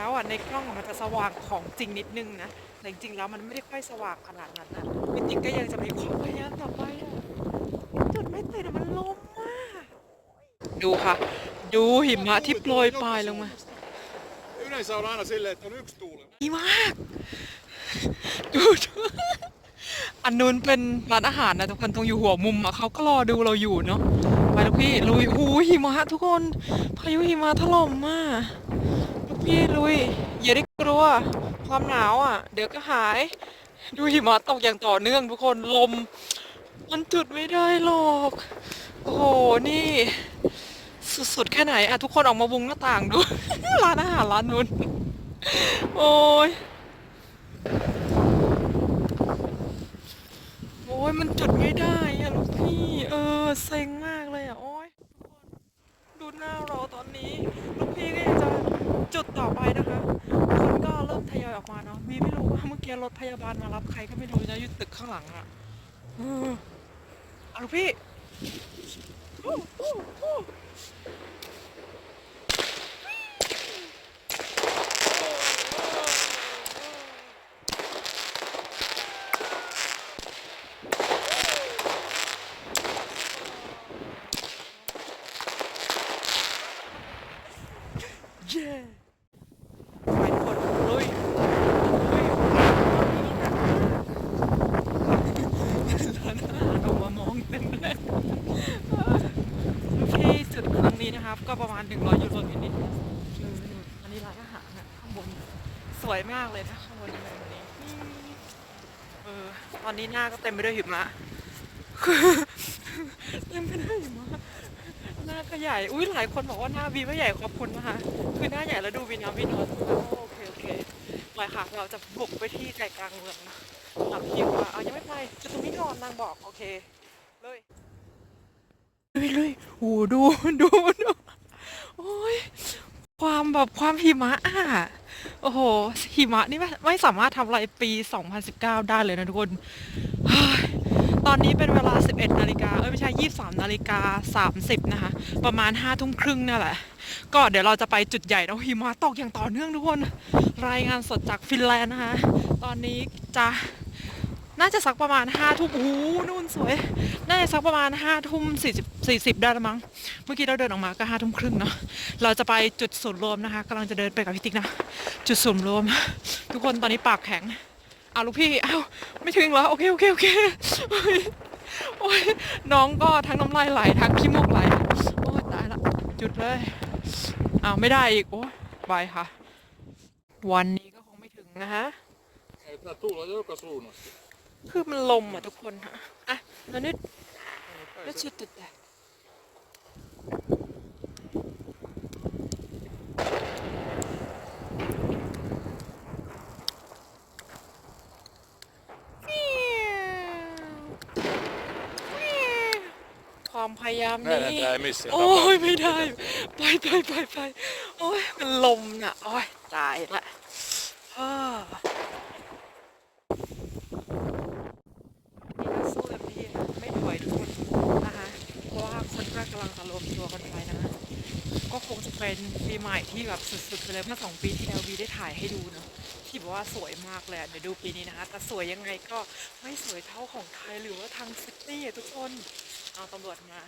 แล้วอะในกล้องมันจะสว่างของจริงนิดนึงนะแต่จริงๆแล้วมันไม่ได้ค่อยสว่างขนาดนั้นนะพี่ติ๊กก็ยังจะมีความพยายามต่อไปอะจุดไม่ติดมันลมมากดูค่ะ ดูหิมะที่โปรยปลายลงมา Yleensä on aina silleen, että on yksi tuuli. ดีมากดูดูอันนู้นเป็นร้านอาหารนะทุกคนตรงอยู่หัวมุมอะเขาก็รอดูเราอยู่เนาะไปลูกพี่ลุยหูหิมะทุกคน พายุหิมะถล่มมาก พี่ลุย อย่าได้กลัว ความหนาวอะ เดี๋ยวก็หาย ดูหิมะตกอย่างต่อเนื่องทุกคนลม มันจุดไม่ได้หรอก โอ้โห นี่ สุดๆ แค่ไหนอะทุกคนออกมาวุงหน้าต่างดู ร้านอาหารร้านนู้น โอ้ยโอ้ยมันจุดไม่ได้อะลูกพี่ เออเซ็งมากเลยอะโอ้ยดูหน้าเราตอนนี้ ลูกพี่ก็ยังจะ จุดต่อไปนะคะคนก็เริ่มทยอยออกมาเนาะมีไม่รู้ว่าเมื่อกี้รถพยาบาลมารับใครก็ไม่รู้นะอยู่ตึกข้างหลังอะเออเอาลูกพี่อู้อู้อู้ เย้ไปทุกคนลุยลุยร้านอาหารออกมามองเต็มเลย ที่จุดครั้งนี้นะครับ ก็ประมาณ 100 ยูโรนิดๆนะเอออันนี้ร้านอาหารนะข้างบน สวยมากเลยนะข้างบนในวันนี้เออตอนนี้หน้าก็เต็มไปด้วยหิมะเต็มไปด้วยหิมะหน้าก็ใหญ่ อุ้ยหลายคนบอกว่าหน้าวีไม่ใหญ่ขอบคุณนะคะคือหน้าใหญ่แล้วดูวีน้ำวีนวลโอเคโอเคไปค่ะ เราจะบุกไปที่ใจกลางเมืองนะถามพี่ว่าเอายังไม่ไปจะตรงนี้ก่อนนางบอกโอเค เลยลุยลุยโอ้ดูดูดูโอ้ยความแบบความหิมะอะโอ้โหหิมะนี่ไม่ไม่สามารถทำอะไรปี 2019 ได้เลยนะทุกคนเฮ้ยตอนนี้เป็นเวลา 11 นาฬิกาเอ้ยไม่ใช่ 23 นาฬิกา 30 นะคะ ประมาณ 5 ทุ่มครึ่งนั่นแหละ ก็เดี๋ยวเราจะไปจุดใหญ่แล้วหิมะตกอย่างต่อเนื่องทุกคน รายงานสดจากฟินแลนด์นะคะ ตอนนี้จะ น่าจะสักประมาณ5ทุ่มโอ้โหนู่นสวย น่าจะสักประมาณ5ทุ่ม40 40ได้ล้วมั้ง เมื่อกี้เราเดินออกมาก็5ทุ่มครึ่งเนาะ เราจะไปจุดศูนย์รวมนะคะกำลังจะเดินไปกับพี่ติ๊กนะ จุดศูนย์รวม ทุกคนตอนนี้ปากแข็งเอาลูกพี่เอาไม่ถึงเหรอโอเคโอเคโอเคโอ้ยน้องก็ทั้งน้ำลายไหลทั้งขี้มูกไหลโอ้ยตายละจุดเลยอ้าวไม่ได้อีกโอ้ยบายค่ะ วันนี้ก็คงไม่ถึงนะฮะ Ei tää tuulla joka suunnasta. คือมันลมอะทุกคนค่ะอะแล้วนิดแล้วชุดติดแต่ความพยายาม Näinhän นี้ tää ei missään โอ้ยไม่ได้ ไปไปไปไปโอ้ยมันลมน่ะโอ้ยตายละฮ่านี่ก็สู้เต็มที่นะไม่ถอยทุกคนนะคะเพราะว่าคน ก็กำลังจะรวมตัวกันไปนะ ก็คงจะเป็นปีใหม่ที่แบบสุดๆไปเลยเมื่อสองปีที่แล้ววีได้ถ่ายให้ดูเนาะที่บอกว่าสวยมากเลยเดี๋ยวดูปีนี้นะคะแต่สวยยังไงก็ไม่สวยเท่าของไทยหรือว่าทางซิดนีย์อะทุกคนเอาตำรวจมา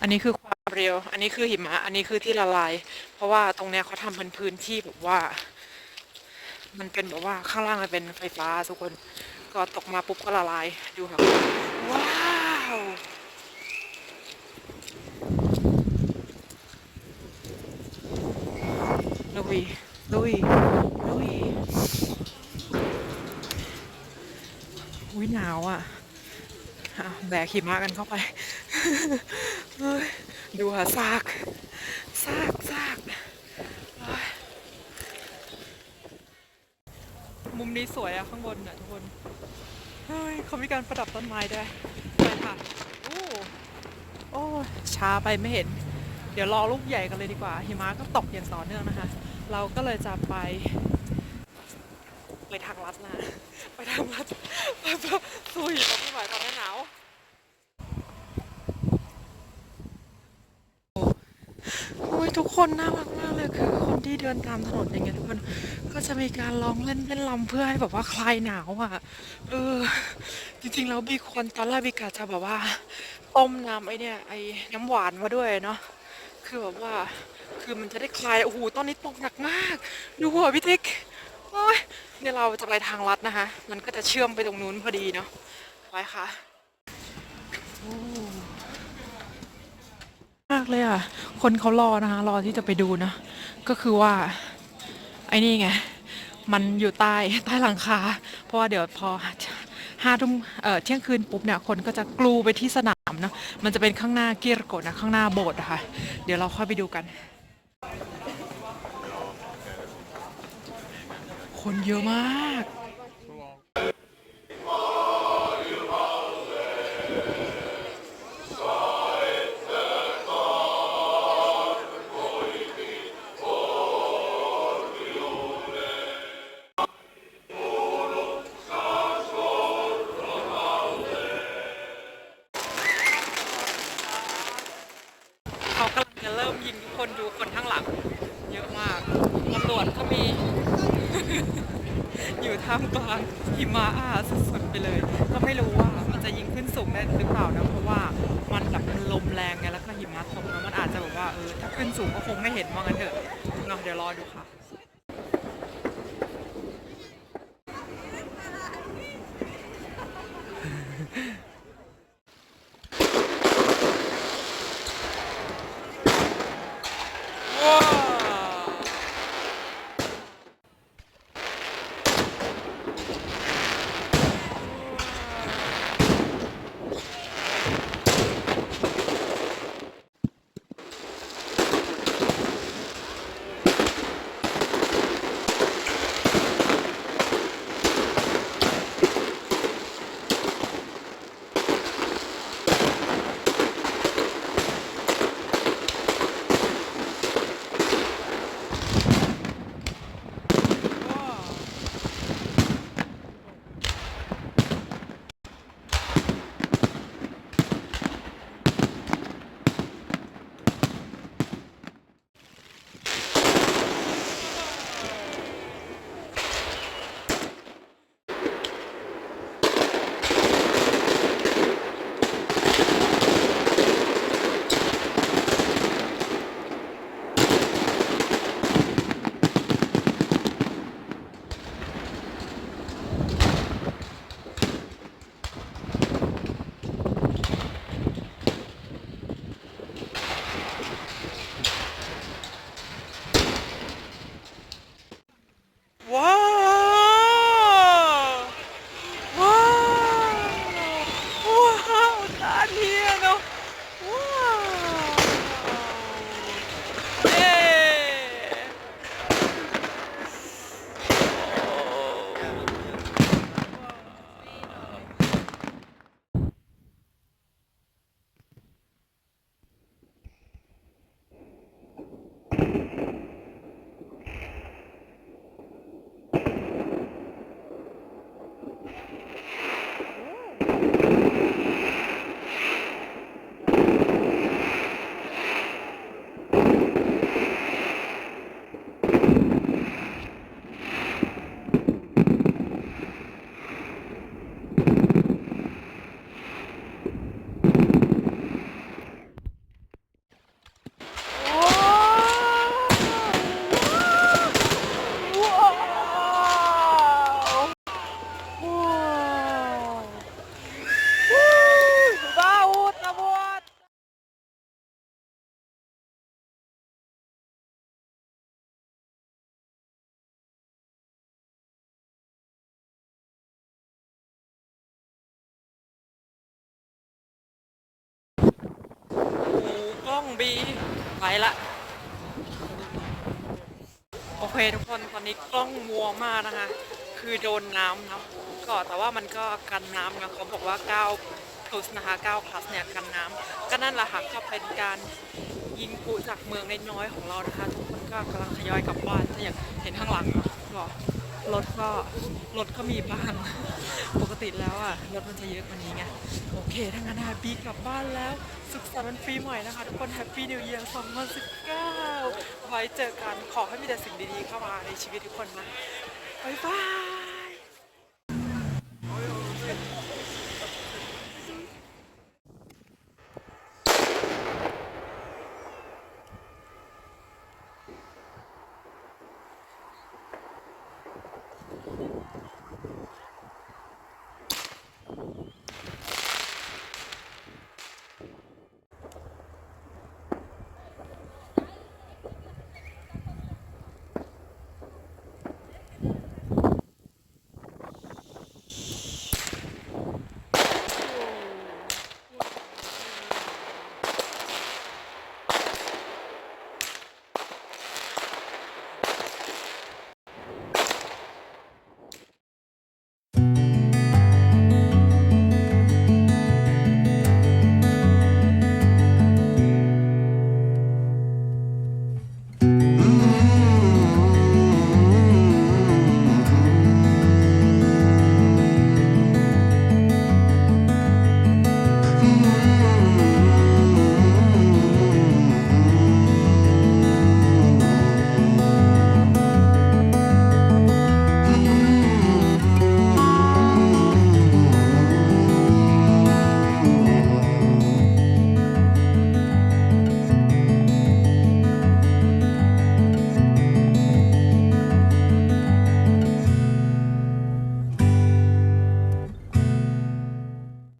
อันนี้คือความเร็ว อันนี้คือหิมะ อันนี้คือที่ละลาย เพราะว่าตรงเนี้ยเขาทำเป็นพื้นที่แบบว่า มันเป็นแบบว่าข้างล่างมันเป็นไฟฟ้าทุกคน ก็ตกมาปุ๊บก็ละลาย ดูค่ะ ว้าว ยลุยลุยอุ้ยหนาวอะแบกหิมะกันเข้าไปดูค่ะซากซากซากมุมนี้สวยอะข้างบนอะทุกคน เฮ้ยเขามีการประดับต้นไม้ด้วยไปค่ะโอ้โอ้ช้าไปไม่เห็น เดี๋ยวรอลูกใหญ่กันเลยดีกว่า หิมะก็ตกอย่างต่อเนื่องนะคะ เราก็เลยจะไป ไปทางลัดนะ ไปทางลัดไปไปสู้หิมะไม่ไหวตอนนี้หนาวโอ้ยทุกคนน่ารักมากเลยคือคนที่เดินตามถนนอย่างเงี้ยทุกคนก็จะมีการร้องเล่นเล่นลำเพื่อให้แบบว่าคลายหนาวอะเออจริงๆแล้วบีคนตอนแรกบีกะจะแบบว่าต้มน้ำไอเนี่ยไอน้ำหวานมาด้วยเนาะคือแบบว่า คือมันจะได้คลายโอ้โหตอนนี้ตกหนักมาก ดูหัวพี่ติ๊กโอ้ยเนี่ยเราจะไปทางลัดนะคะ มันก็จะเชื่อมไปตรงนู้นพอดีเนาะไปค่ะมากเลยอะ คนเขารอนะคะ รอที่จะไปดูนะ ก็คือว่า ไอ้นี่ไง มันอยู่ใต้ใต้หลังคา เพราะว่าเดี๋ยวพอห้าทุ่มเที่ยงคืนปุ๊บเนี่ย คนก็จะกลูไปที่สนามเนาะ มันจะเป็นข้างหน้าเกียรโกดนะ ข้างหน้าโบสถ์อะค่ะเดี๋ยวเราค่อยไปดูกัน คนเยอะมาก บามกลางหิมะอะสุดๆไปเลย ก็ไม่รู้ว่ามันจะยิงขึ้นสูงได้หรือเปล่านะเพราะว่ามันแบบมันลมแรงไงแล้วก็หิมะตกแล้วมันอาจจะแบบว่าเออถ้าขึ้นสูงก็คงไม่เห็นว่างั้นเถอะเนาะเดี๋ยวรอดูค่ะ องบีไปละโอเคทุกคนตอนนี้กล้องมัวมากนะคะ คือโดนน้ำนะก็แต่ว่ามันก็กันน้ำนะเขาบอกว่า9 plus นะคะ9 plus เนี่ยกันน้ำก็นั่นแหละค่ะก็เป็นการยิงปุจากเมืองน้อยของเรานะคะ ทุกคนก็กำลังทยอยกลับบ้านถ้าอยางเห็นข้างหลังก็ รถก็รถก็มีบ้างปกติแล้วอะรถมันจะเยอะกว่านี้ไงโอเคทั้งงั้นนะบีกลับบ้านแล้วสุขสันต์วันปีใหม่นะคะ ทุกคนแฮปปี้นิว e ย r 2019 ไว้เจอกันขอให้มีแต่สิ่งดีๆเข้ามาในชีวิตทุกคนนะบ๊ายบาย